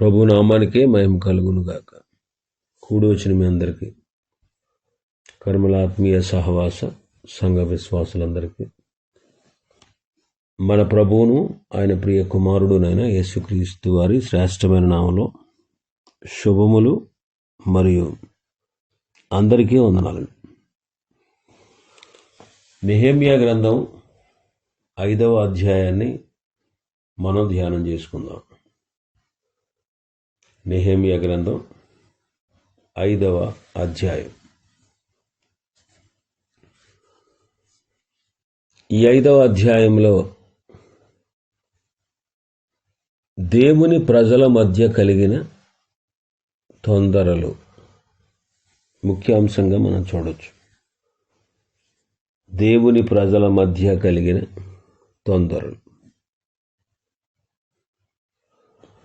ప్రభు నామానికే మహిమ కలుగును కూడి వచ్చిన మీ అందరికీ. కర్మలాత్మీయ సహవాస సంఘ విశ్వాసులందరికీ. మన ప్రభువును ఆయన ప్రియ కుమారుడునైన యేసుక్రీస్తు వారి శ్రేష్టమైన నామంలో శుభములు మరియు అందరికీ వందనాలు. నిహేమియా గ్రంథం ఐదవ అధ్యాయాన్ని మనం ధ్యానం చేసుకుందాం. నెహేమియా గ్రంథం ఐదవ అధ్యాయం. ఈ ఐదవ అధ్యాయంలో దేవుని ప్రజల మధ్య కలిగిన తొందరలు. ముఖ్యాంశంగా మనం చూడొచ్చు. దేవుని ప్రజల మధ్య కలిగిన తొందరలు.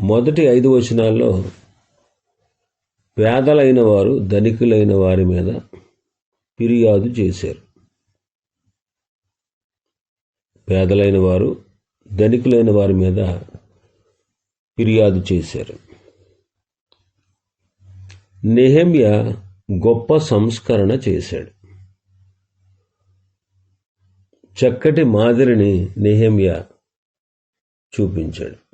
మొదటి ఐదు వచనాల్లో పేదలైన వారు ధనికులైన వారి మీద ఫిర్యాదు చేశారు. పేదలైన వారు ధనికులైన వారి మీద ఫిర్యాదు చేశారు. నెహమ్య గొప్ప సంస్కరణ చేశాడు. చక్కటి మాదిరిని నెహమ్య చూపించాడు.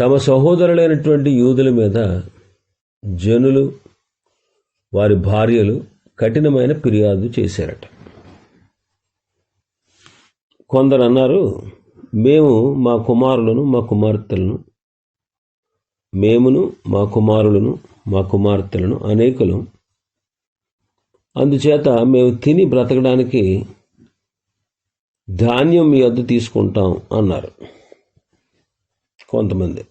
తమ సహోదరులైనటువంటి యూదుల మీద జనులు వారి భార్యలు కఠినమైన ఫిర్యాదు చేశారట. కొందరు అన్నారు మేము మా కుమారులను మా కుమార్తెలను మేమును మా కుమారులను మా కుమార్తెలను అనేకులు. అందుచేత మేము తిని బ్రతకడానికి ధాన్యం మీ వద్ద తీసుకుంటాం అన్నారు. కొంతమంది.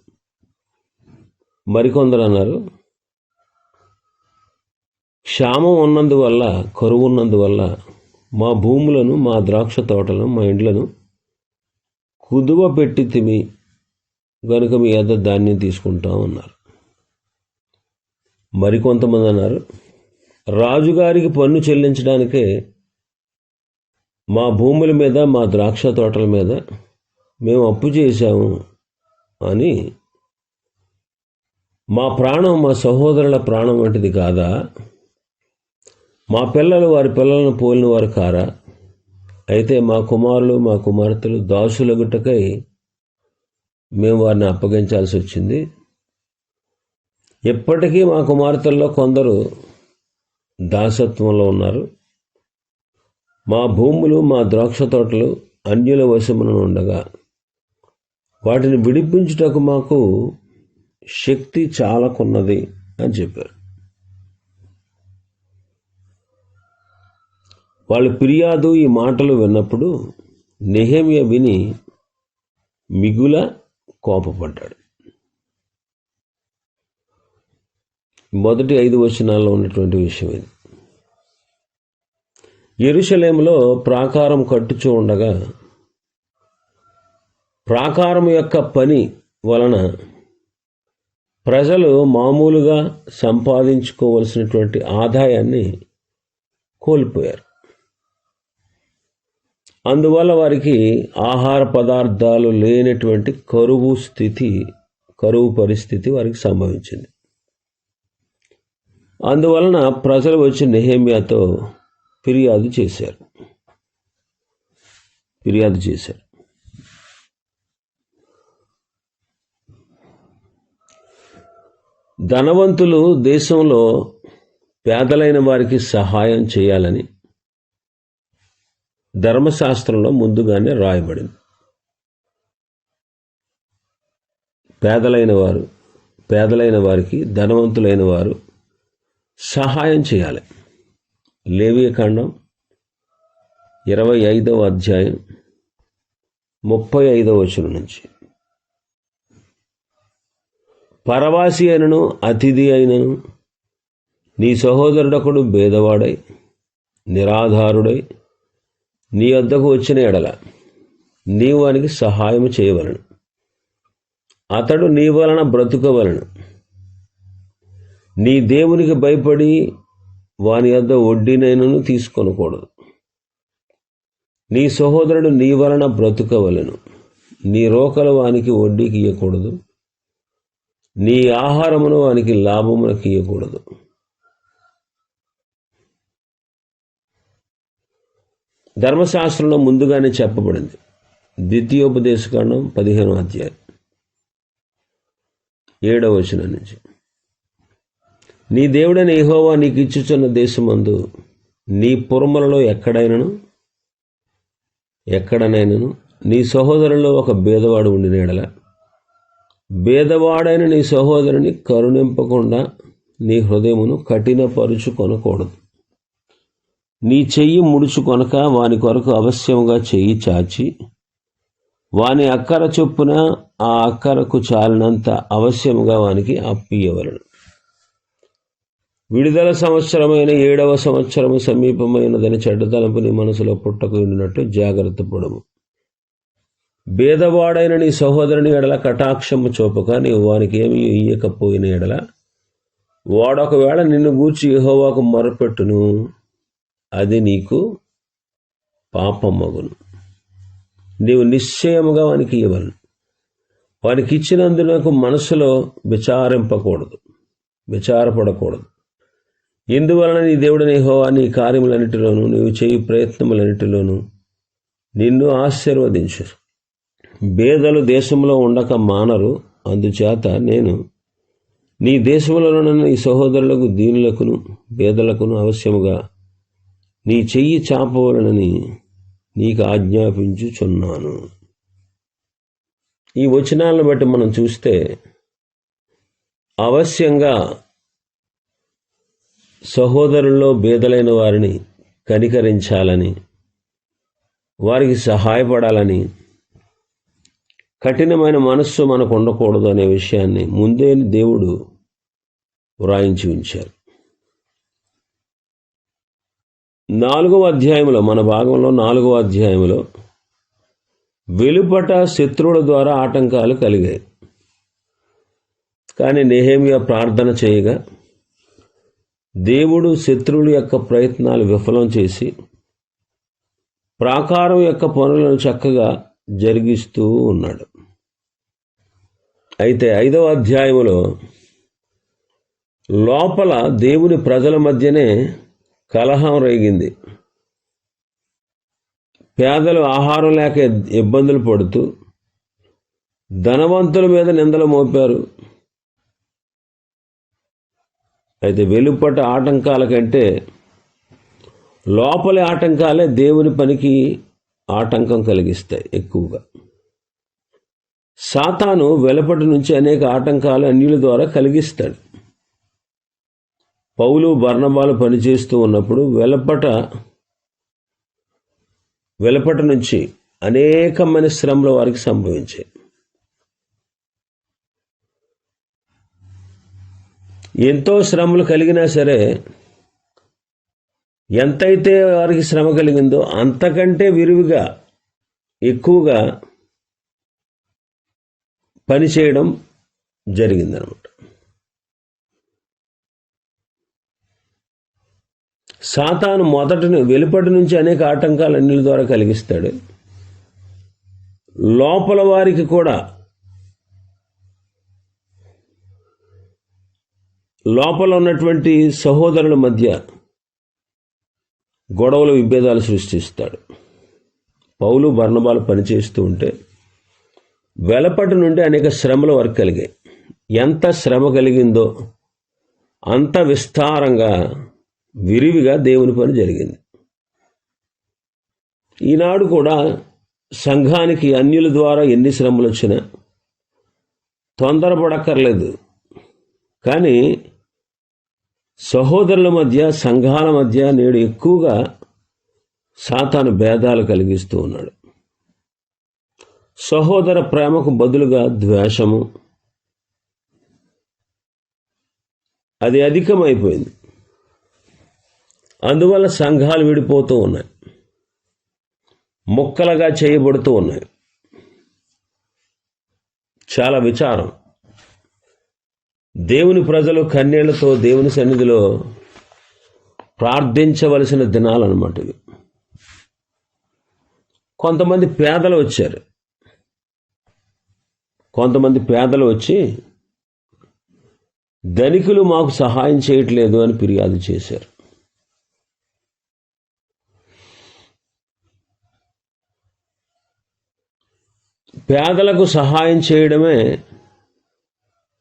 మరికొందరు అన్నారు క్షామం ఉన్నందువల్ల కరువు ఉన్నందువల్ల మా భూములను మా ద్రాక్ష తోటలను మా ఇండ్లను కుదువ పెట్టి తిమి గనుక మీ వద్ద ధాన్యం తీసుకుంటాం అన్నారు. మరికొంతమంది అన్నారు రాజుగారికి పన్ను చెల్లించడానికే మా భూముల మీద మా ద్రాక్ష తోటల మీద మేము అప్పు చేశాము. అని మా ప్రాణం మా సహోదరుల ప్రాణం వంటిది కాదా? మా పిల్లలు వారి పిల్లలను పోలిన వారు కారా? అయితే మా కుమారులు మా కుమార్తెలు దాసుల గుట్టకై మేము వారిని అప్పగించాల్సి వచ్చింది. ఇప్పటికీ మా కుమార్తెల్లో కొందరు దాసత్వంలో ఉన్నారు. మా భూములు మా ద్రాక్ష తోటలు అన్యుల వశమున ఉండగా వాటిని విడిపించుటకు మాకు శక్తి చాలకున్నది అని చెప్పారు. వాళ్ళ ఫిర్యాదు ఈ మాటలు విన్నప్పుడు నెహమియ విని మిగుల కోపపడ్డాడు. మొదటి ఐదు వచనాల్లో ఉన్నటువంటి విషయం ఇది. ఎరుషలేములో ప్రాకారం కట్టుచూ ఉండగా ప్రాకారం యొక్క పని వలన ప్రజలు మామూలుగా సంపాదించుకోవలసినటువంటి ఆదాయాన్ని కోల్పోయారు. అందువల్ల వారికి ఆహార పదార్థాలు లేనటువంటి కరువు స్థితి కరువు పరిస్థితి వారికి సంభవించింది. అందువలన ప్రజలు వచ్చి నెహేమియాతో ఫిర్యాదు చేశారు. ఫిర్యాదు చేశారు. ధనవంతులు దేశంలో పేదలైన వారికి సహాయం చేయాలని ధర్మశాస్త్రంలో ముందుగానే రాయబడింది. పేదలైన వారు పేదలైన వారికి ధనవంతులైన వారు సహాయం చేయాలి. లేవియకాండం ఇరవై ఐదవ అధ్యాయం ముప్పై ఐదవ వచనం నుంచి. పరవాసి అయినను అతిథి అయినను నీ సహోదరుడొకడు భేదవాడై నిరాధారుడై నీ వద్దకు వచ్చిన ఎడల నీవు వానికి సహాయం చేయవలను. అతడు నీ వలన బ్రతుకవలను. నీ దేవునికి భయపడి వాని వద్ద వడ్డీనైనను తీసుకొనకూడదు. నీ సహోదరుడు నీ వలన బ్రతుకవలను. నీ రోకలు వానికి వడ్డీకి ఇవ్వకూడదు నీ ఆహారమును వానికి లాభమునకు ఇవ్వకూడదు ధర్మశాస్త్రంలో ముందుగానే చెప్పబడింది. ద్వితీయోపదేశకాండం పదిహేను అధ్యాయం ఏడవ వచనం నుంచి. నీ దేవుడైన ఏహోవా నీకు ఇచ్చుచున్న దేశమందు నీ పురములలో ఎక్కడైనను? ఎక్కడనైనను? నీ సహోదరులో ఒక భేదవాడు ఉండిన భేదవాడైన నీ సహోదరుని కరుణింపకుండా నీ హృదయమును కఠినపరుచుకొనకూడదు నీ చెయ్యి ముడుచుకొనక వాని కొరకు అవశ్యముగా చెయ్యి చాచి వాని అక్కర చొప్పున ఆ అక్కరకు చాలినంత అవశ్యముగా వానికి అప్పియవలను. విడుదల సంవత్సరమైన ఏడవ సంవత్సరము సమీపమైనదని చెడ్డ తలంపు నీ మనసులో పుట్టకు ఉండినట్టు జాగ్రత్త పడము బేదవాడైన నీ సహోదరుని ఎడల కటాక్షము చూపక నీవు వానికి ఏమీ ఇయ్యకపోయిన ఎడల వాడొకవేళ నిన్ను గూర్చి యహోవాకు మొరపెట్టును అది నీకు పాపమగును. నీవు నిశ్చయముగా వానికి ఇవ్వను. వానికి ఇచ్చినందునకు మనసులో విచారింపకూడదు విచారపడకూడదు. ఎందువలన నీ దేవుడని హోవా నీ కార్యములన్నిటిలోనూ నీవు చేయి ప్రయత్నములన్నిటిలోనూ నిన్ను ఆశీర్వదించరు బేదలు దేశంలో ఉండక మానరు. అందుచేత నేను నీ దేశంలోనున్న నీ సహోదరులకు దీనులకును బేదలకును అవశ్యముగా నీ చెయ్యి చాపవలనని నీకు ఆజ్ఞాపించుచున్నాను. ఈ వచనాలను బట్టి మనం చూస్తే అవశ్యంగా సహోదరుల్లో బేదలైన వారిని కనికరించాలని వారికి సహాయపడాలని కఠినమైన మనస్సు మనకు ఉండకూడదు అనే విషయాన్ని ముందే దేవుడు వ్రాయించి ఉంచారు. నాలుగవ అధ్యాయంలో మన భాగంలో నాలుగవ అధ్యాయంలో వెలుపట శత్రువుల ద్వారా ఆటంకాలు కలిగాయి. కానీ నెహేమియా ప్రార్థన చేయగా దేవుడు శత్రువుల యొక్క ప్రయత్నాలు విఫలం చేసి ప్రాకారం యొక్క పనులను చక్కగా జరిగిస్తూ ఉన్నాడు. అయితే ఐదవ అధ్యాయములో లోపల దేవుని ప్రజల మధ్యనే కలహం రేగింది. పేదలు ఆహారం లేక ఇబ్బందులు పడుతూ ధనవంతుల మీద నిందలు మోపారు. అయితే వెలుపట ఆటంకాల కంటే లోపలి ఆటంకాలే దేవుని పనికి ఆటంకం కలిగిస్తాయి ఎక్కువగా. సాతాను వెలపటి నుంచి అనేక ఆటంకాలు అన్యుల ద్వారా కలిగిస్తాడు. పౌలు బర్ణబాలు పనిచేస్తూ ఉన్నప్పుడు వెలపట వెలపట నుంచి అనేకమైన శ్రమలు వారికి సంభవించాయి. ఎంతో శ్రమలు కలిగినా సరే ఎంతైతే వారికి శ్రమ కలిగిందో అంతకంటే విరివిగా ఎక్కువగా పనిచేయడం జరిగిందనమాట. సాతాను మొదటి వెలుపటి నుంచి అనేక ఆటంకాలు అన్నిల ద్వారా కలిగిస్తాడు. లోపల వారికి కూడా లోపల ఉన్నటువంటి సహోదరుల మధ్య గొడవలు విభేదాలు సృష్టిస్తాడు. పౌలు బర్ణబాలు పనిచేస్తూ ఉంటే వెలపటి నుండి అనేక శ్రమలు వారికి కలిగాయి. ఎంత శ్రమ కలిగిందో అంత విస్తారంగా విరివిగా దేవుని పని జరిగింది. ఈనాడు కూడా సంఘానికి అన్యుల ద్వారా ఎన్ని శ్రమలు వచ్చినా తొందరపడక్కర్లేదు. కానీ సహోదరుల మధ్య సంఘాల మధ్య నేడు ఎక్కువగా సాతాను భేదాలు కలిగిస్తూ ఉన్నాడు. సహోదర ప్రేమకు బదులుగా ద్వేషము. అది అధికమైపోయింది. అందువల్ల సంఘాలు విడిపోతూ ఉన్నాయి. ముక్కలుగా చేయబడుతూ ఉన్నాయి. చాలా విచారం. దేవుని ప్రజలు కన్నీళ్ళతో దేవుని సన్నిధిలో ప్రార్థించవలసిన దినాలు అనమాట ఇవి. కొంతమంది పేదలు వచ్చారు. కొంతమంది పేదలు వచ్చి ధనికులు మాకు సహాయం చేయట్లేదు అని ఫిర్యాదు చేశారు. పేదలకు సహాయం చేయడమే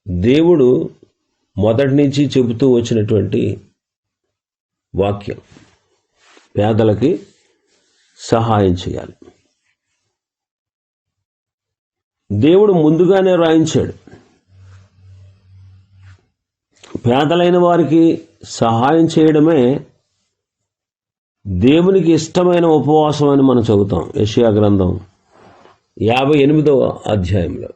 దేవుడు మొదటి నుంచి చెబుతూ వచ్చినటువంటి వాక్యం పేదలకి సహాయం చేయాలి. దేవుడు ముందుగానే రాయించాడు. పేదలైన వారికి సహాయం చేయడమే దేవునికి ఇష్టమైన ఉపవాసం అని మనం చదువుతాం యషియా గ్రంథం యాభై ఎనిమిదవ అధ్యాయంలో.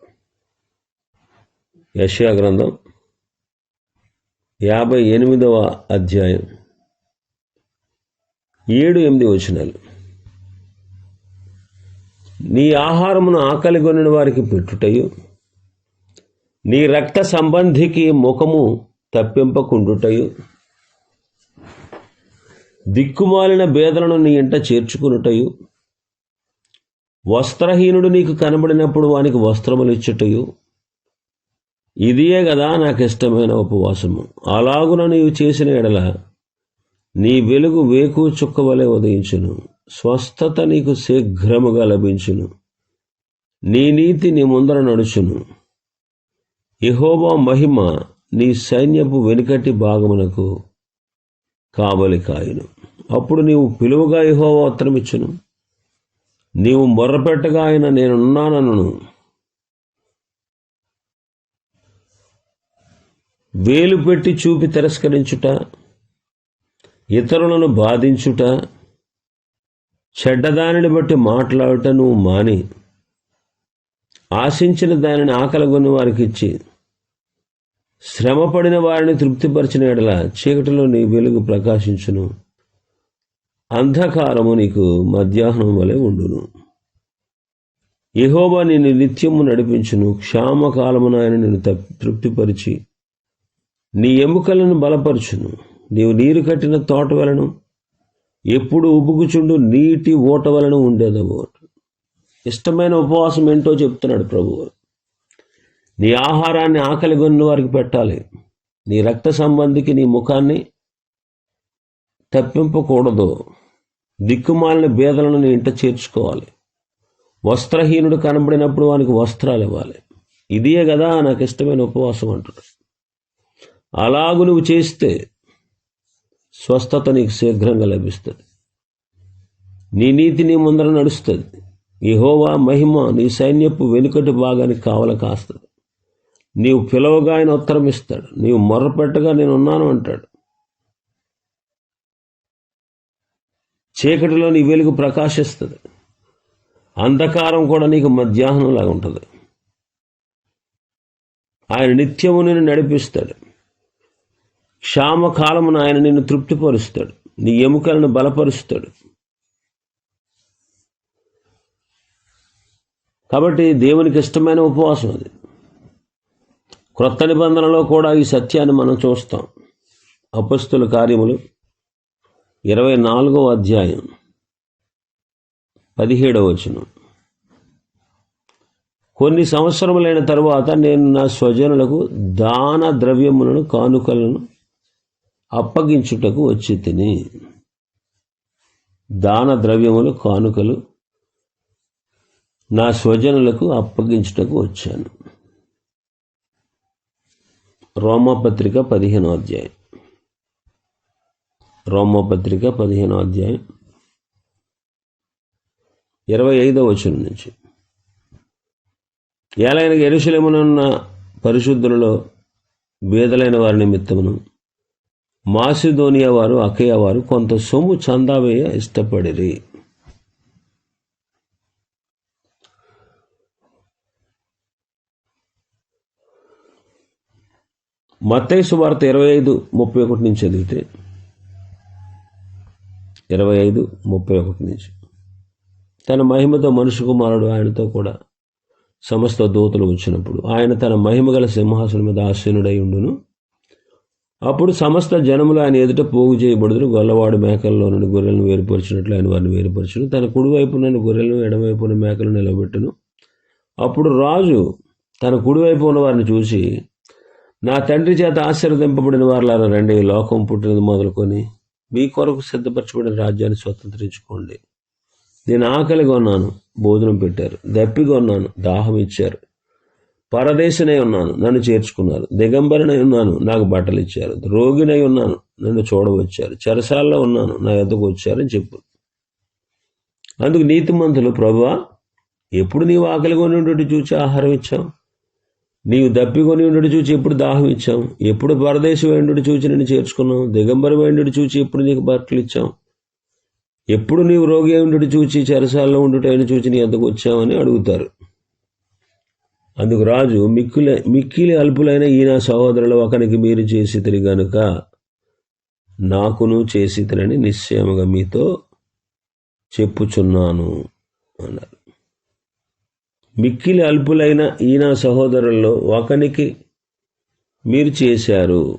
యషియా గ్రంథం యాభై ఎనిమిదవ అధ్యాయం. ఏడు ఎనిమిది వచనాలు. నీ ఆహారమును ఆకలి కొనిన వారికి పెట్టుటయు నీ రక్త సంబంధికి ముఖము తప్పింపకుండుటయు దిక్కుమాలిన బేదలను నీ ఇంట చేర్చుకునుటయు వస్త్రహీనుడు నీకు కనబడినప్పుడు వానికి వస్త్రములు ఇచ్చుటయు ఇదియే కదా నాకు ఇష్టమైన ఉపవాసము. అలాగున నీవు చేసిన ఎడల నీ వెలుగు వేకు చుక్కవలే ఉదయించును. స్వస్థత నీకు శీఘ్రముగా లభించును. నీ నీతి నీ ముందర నడుచును. యహోబా మహిమ నీ సైన్యపు వెనుకటి భాగమునకు కావలి కాయును అప్పుడు నీవు పిలువగా యహోవా ఉత్తరమిచ్చును. నీవు మొర్రపెట్టగా ఆయన నేనున్నానను వేలు పెట్టి చూపి తిరస్కరించుట ఇతరులను బాధించుట చెడ్డదానిని బట్టి మాట్లాడుట నువ్వు మాని ఆశించిన దానిని ఆకలగొని వారికి ఇచ్చి శ్రమపడిన వారిని తృప్తిపరిచిన ఎడల చీకటిలో నీ వెలుగు ప్రకాశించును. అంధకారము నీకు మధ్యాహ్నం వలె ఉండును. యహోబా నిన్ను నిత్యము నడిపించును. క్షామకాలమున ఆయన నిన్ను తృప్తిపరిచి నీ ఎముకలను బలపరచును. నీవు నీరు కట్టిన తోట వలను ఎప్పుడు ఉబుకుచుండు నీటి ఓట వలన ఉండేదవు ఇష్టమైన ఉపవాసం ఏంటో చెప్తున్నాడు ప్రభువు నీ ఆహారాన్ని ఆకలి గొన్న వారికి పెట్టాలి. నీ రక్త సంబంధికి నీ ముఖాన్ని తప్పింపకూడదు. దిక్కుమాలిన బేదలను నీ ఇంట చేర్చుకోవాలి. వస్త్రహీనుడు కనబడినప్పుడు వానికి వస్త్రాలు ఇవ్వాలి. ఇదే కదా నాకు ఇష్టమైన ఉపవాసం అంటాడు అలాగు నువ్వు చేస్తే స్వస్థత నీకు శీఘ్రంగా లభిస్తుంది. నీ నీతి నీ ముందర నడుస్తుంది. యహోవా మహిమ నీ సైన్యపు వెనుకటి భాగానికి కావల కాస్తుంది. నీవు పిలవగా ఆయన ఉత్తరం ఇస్తాడు. నీవు మొర్రపెట్టగా నేను ఉన్నాను అంటాడు. చీకటిలో నీ వెలుగు ప్రకాశిస్తుంది. అంధకారం కూడా నీకు మధ్యాహ్నం లాగా ఉంటుంది. ఆయన నిత్యము నేను నడిపిస్తాడు. క్షామకాలమున ఆయన నిన్ను తృప్తిపరుస్తాడు. నీ ఎముకలను బలపరుస్తాడు. కాబట్టి దేవునికి ఇష్టమైన ఉపవాసం అది. క్రొత్త నిబంధనలో కూడా ఈ సత్యాన్ని మనం చూస్తాం. అపస్తుల కార్యములు ఇరవై నాలుగవ అధ్యాయం పదిహేడవ వచనం. కొన్ని సంవత్సరములైన తరువాత నేను నా స్వజనులకు దాన ద్రవ్యములను కానుకలను అప్పగించుటకు వచ్చి తిని దాన ద్రవ్యములు కానుకలు నా స్వజనులకు అప్పగించుటకు వచ్చాను. రోమపత్రిక పదిహేనో అధ్యాయం. రోమపత్రిక పదిహేనో అధ్యాయం ఇరవై ఐదో వచనం నుంచి. ఏలైన ఎరుశలమునున్న పరిశుద్ధులలో బేదలైన వారి నిమిత్తమును మాసిదోనియా వారు అకయ వారు కొంత సొమ్ము చందావేయ ఇష్టపడిరి. మత్తైసు వార్త ఇరవై ఐదు ముప్పై ఒకటి నుంచి చదివితే. ఇరవై ఐదు ముప్పై ఒకటి నుంచి. తన మహిమతో మనుషు కుమారుడు ఆయనతో కూడా సమస్త దూతలు వచ్చినప్పుడు ఆయన తన మహిమగల సింహాసనం మీద ఆసీనుడై ఉండును. అప్పుడు సమస్త జనములు ఆయన ఎదుట పోగు చేయబడుదురు. గొల్లవాడు మేకల్లో నుండి గొర్రెలను వేరుపరిచినట్లు ఆయన వారిని వేరుపరచును. తన కుడివైపున గొర్రెలను ఎడమవైపున మేకలు నిలబెట్టును. అప్పుడు రాజు తన కుడివైపు ఉన్న వారిని చూసి నా తండ్రి చేత ఆశీర్వదింపబడిన వారులారా రండి లోకం పుట్టినది మొదలుకొని మీ కొరకు సిద్ధపరచబడిన రాజ్యాన్ని స్వతంత్రించుకోండి. నేను ఆకలిగా ఉన్నాను భోజనం పెట్టారు దప్పిగా ఉన్నాను దాహం ఇచ్చారు. పరదేశనై ఉన్నాను నన్ను చేర్చుకున్నారు. దిగంబరినై ఉన్నాను నాకు బట్టలు ఇచ్చారు రోగినై ఉన్నాను నన్ను చూడవచ్చారు. చెరసాల్లో ఉన్నాను నా ఎద్దకు వచ్చారని చెప్పు. అందుకు నీతిమంతులు ప్రభువా ఎప్పుడు నీవు ఆకలి ఉండేటి చూచి ఆహారం ఇచ్చాం నీవు దప్పికొని ఉండి చూచి ఎప్పుడు దాహం ఇచ్చాం ఎప్పుడు పరదేశం వేండు చూచి నిన్ను చేర్చుకున్నాం దిగంబరం వేండు చూచి ఎప్పుడు నీకు బట్టలు ఇచ్చాం ఎప్పుడు నీవు రోగి ఉండి చూచి చెరసాల్లో ఉండుటైన చూచి నీ ఎంతకు వచ్చామని అడుగుతారు. అందుకు రాజు మిక్కుల మిక్కిలి అల్పులైన ఈయన సహోదరులు ఒకనికి మీరు చేసితిరి గనుక నాకును చేసితిరని నిశ్చయముగా మీతో చెప్పుచున్నాను అన్నారు. మిక్కిలి అల్పులైన ఈయన సహోదరుల్లో ఒకనికి మీరు చేశారు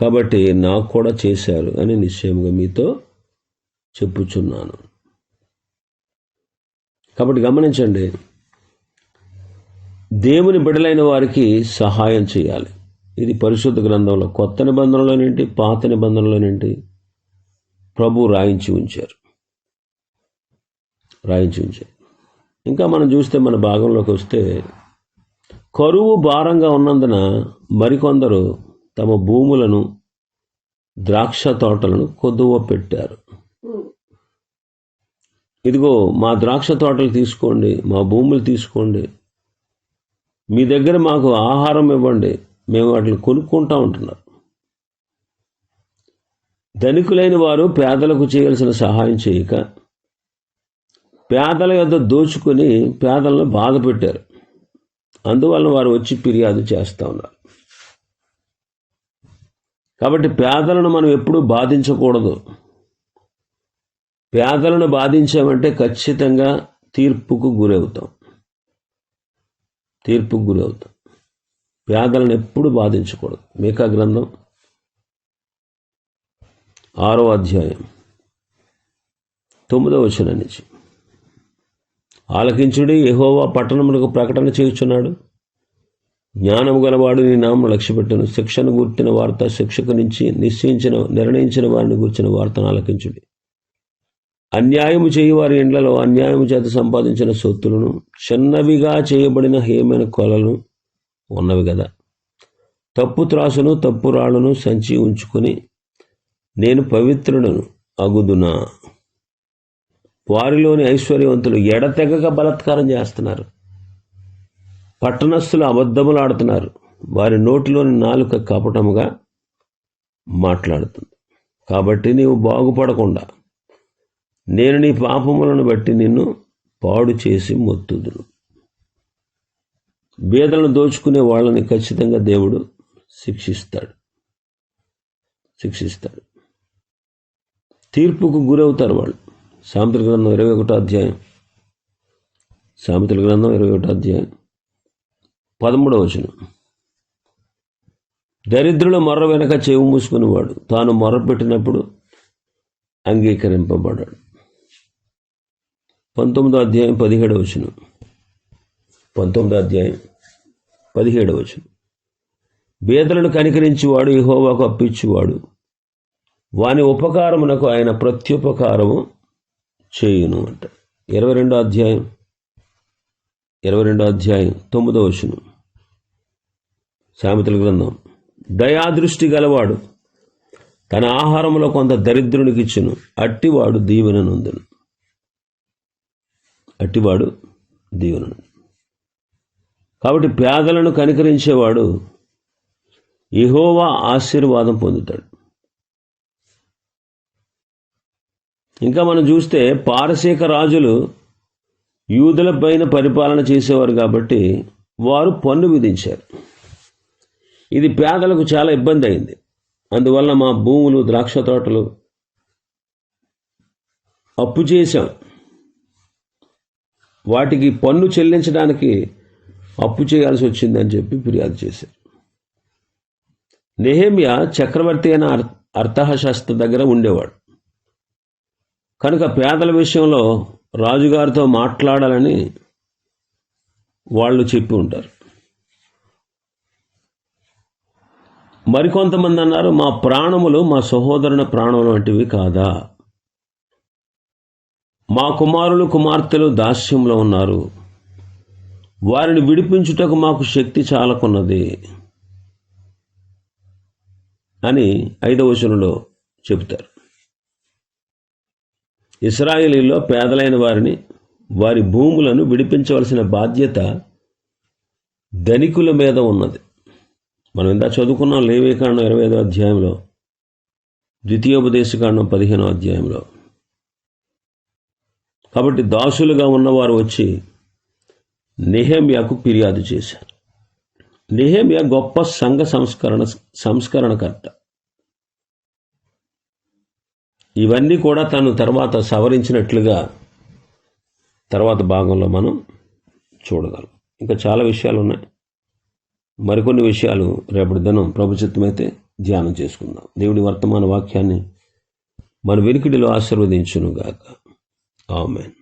కాబట్టి నాకు కూడా చేశారు అని నిశ్చయముగా మీతో చెప్పుచున్నాను. కాబట్టి గమనించండి దేవుని బిడలైన వారికి సహాయం చేయాలి. ఇది పరిశుద్ధ గ్రంథంలో కొత్త నిబంధనలోనేంటి పాత నిబంధనలోనేంటి? ప్రభు రాయించి ఉంచారు. రాయించి ఉంచారు. ఇంకా మనం చూస్తే మన భాగంలోకి వస్తే కరువు భారంగా ఉన్నందున మరికొందరు తమ భూములను ద్రాక్ష తోటలను కొద్దువ పెట్టారు. ఇదిగో మా ద్రాక్ష తోటలు తీసుకోండి మా భూములు తీసుకోండి మీ దగ్గర మాకు ఆహారం ఇవ్వండి. మేము వాటిని కొనుక్కుంటా ఉంటున్నారు ధనికులైన వారు పేదలకు చేయాల్సిన సహాయం చేయక పేదల యొద్ద దోచుకొని పేదలను బాధ పెట్టారు. అందువలన వారు వచ్చి ఫిర్యాదు చేస్తూ ఉన్నారు. కాబట్టి పేదలను మనం ఎప్పుడూ బాధించకూడదు. పేదలను బాధించామంటే ఖచ్చితంగా తీర్పుకు గురవుతాం. తీర్పుకు గురవుతాం. వ్యాధులను ఎప్పుడు బాధించకూడదు. మేకా గ్రంథం ఆరో అధ్యాయం తొమ్మిదో వచ్చిన నుంచి. ఆలకించుడి ఎహోవా పట్టణములకు ప్రకటన చేయుచున్నాడు. జ్ఞానము గలవాడు నీ నామను లక్ష్యపెట్టను. శిక్షను గుర్తిన వార్త శిక్షకు నుంచి నిశ్చయించిన నిర్ణయించిన వారిని గుర్చిన వార్తను ఆలకించుడి. అన్యాయము చేయవారి ఇండ్లలో అన్యాయము చేత సంపాదించిన సొత్తులను చిన్నవిగా చేయబడిన హేమైన కొలలు ఉన్నవి కదా తప్పు త్రాసును తప్పు రాళ్ళను సంచి ఉంచుకొని నేను పవిత్రుడను అగుదునా? వారిలోని ఐశ్వర్యవంతులు ఎడతెగక బలత్కారం చేస్తున్నారు. పట్టణస్థులు అబద్ధములు ఆడుతున్నారు. వారి నోటిలోని నాలుక కపటముగా మాట్లాడుతుంది. కాబట్టి నీవు బాగుపడకుండా నేను నీ పాపములను బట్టి నిన్ను పాడు చేసి మొత్తుదును బీదలను దోచుకునే వాళ్ళని ఖచ్చితంగా దేవుడు శిక్షిస్తాడు. శిక్షిస్తాడు. తీర్పుకు గురవుతారు వాళ్ళు. సామెతల గ్రంథం ఇరవై ఒకటో అధ్యాయం. సామెతల గ్రంథం ఇరవై ఒకటో అధ్యాయం. పదమూడవ వచనం. దరిద్రుల మొర్ర వెనక చెవి మూసుకునేవాడు తాను మొర్ర పెట్టినప్పుడు అంగీకరింపబడాడు. పంతొమ్మిదో అధ్యాయం పదిహేడవ వచనం. పంతొమ్మిదో అధ్యాయం పదిహేడవ వచనం. బేదలను కనికరించేవాడు ఇహోవాకు అప్పించేవాడు వాని ఉపకారమునకు ఆయన ప్రత్యుపకారము చేయును అంట. ఇరవై రెండో అధ్యాయం ఇరవై రెండో అధ్యాయం తొమ్మిదో వచనం. సామెతల గ్రంథం. దయాదృష్టి గలవాడు తన ఆహారంలో కొంత దరిద్రునికి ఇచ్చును అట్టివాడు దీవెననుందును. అట్టివాడు దీవెనను కాబట్టి పేదలను కనికరించేవాడు ఇహోవా ఆశీర్వాదం పొందుతాడు. ఇంకా మనం చూస్తే పారసీక రాజులు యూదుల పైన పరిపాలన చేసేవారు కాబట్టి వారు పన్ను విధించారు. ఇది పేదలకు చాలా ఇబ్బంది అయింది. అందువల్ల మా భూములు ద్రాక్ష తోటలు అప్పు చేశాం. వాటికి పన్ను చెల్లించడానికి అప్పు చేయాల్సి వచ్చిందని చెప్పి ఫిర్యాదు చేశారు. నెహేమియా చక్రవర్తి అయిన అర్థశాస్త్ర దగ్గర ఉండేవాడు. కనుక పేదల విషయంలో రాజుగారితో మాట్లాడాలని వాళ్ళు చెప్పి ఉంటారు. మరికొంతమంది అన్నారు మా ప్రాణములు మా సహోదరుని ప్రాణములు వంటివి కాదా? మా కుమారులు కుమార్తెలు దాస్యంలో ఉన్నారు. వారిని విడిపించుటకు మాకు శక్తి చాలకున్నది. అని ఐదవ వచనంలో చెబుతారు. ఇస్రాయిలీలో పేదలైన వారిని వారి భూములను విడిపించవలసిన బాధ్యత ధనికుల మీద ఉన్నది. మనం ఇందా చదువుకున్నాం లేవేకాండం ఇరవై ఐదో అధ్యాయంలో ద్వితీయోపదేశకాండం పదిహేనో అధ్యాయంలో. కాబట్టి దాసులుగా ఉన్నవారు వచ్చి నెహేమియాకు ఫిర్యాదు చేశారు. నెహేమియా గొప్ప సంఘ సంస్కరణ సంస్కరణకర్త. ఇవన్నీ కూడా తను తర్వాత సవరించినట్లుగా తర్వాత భాగంలో మనం చూడగలం. ఇంకా చాలా విషయాలు ఉన్నాయి. మరికొన్ని విషయాలు రేపటి దినం ప్రభుత్వమైతే ధ్యానం చేసుకుందాం. దేవుడి వర్తమాన వాక్యాన్ని మన వెనుకిడిలో ఆశీర్వదించునుగాక. Amen.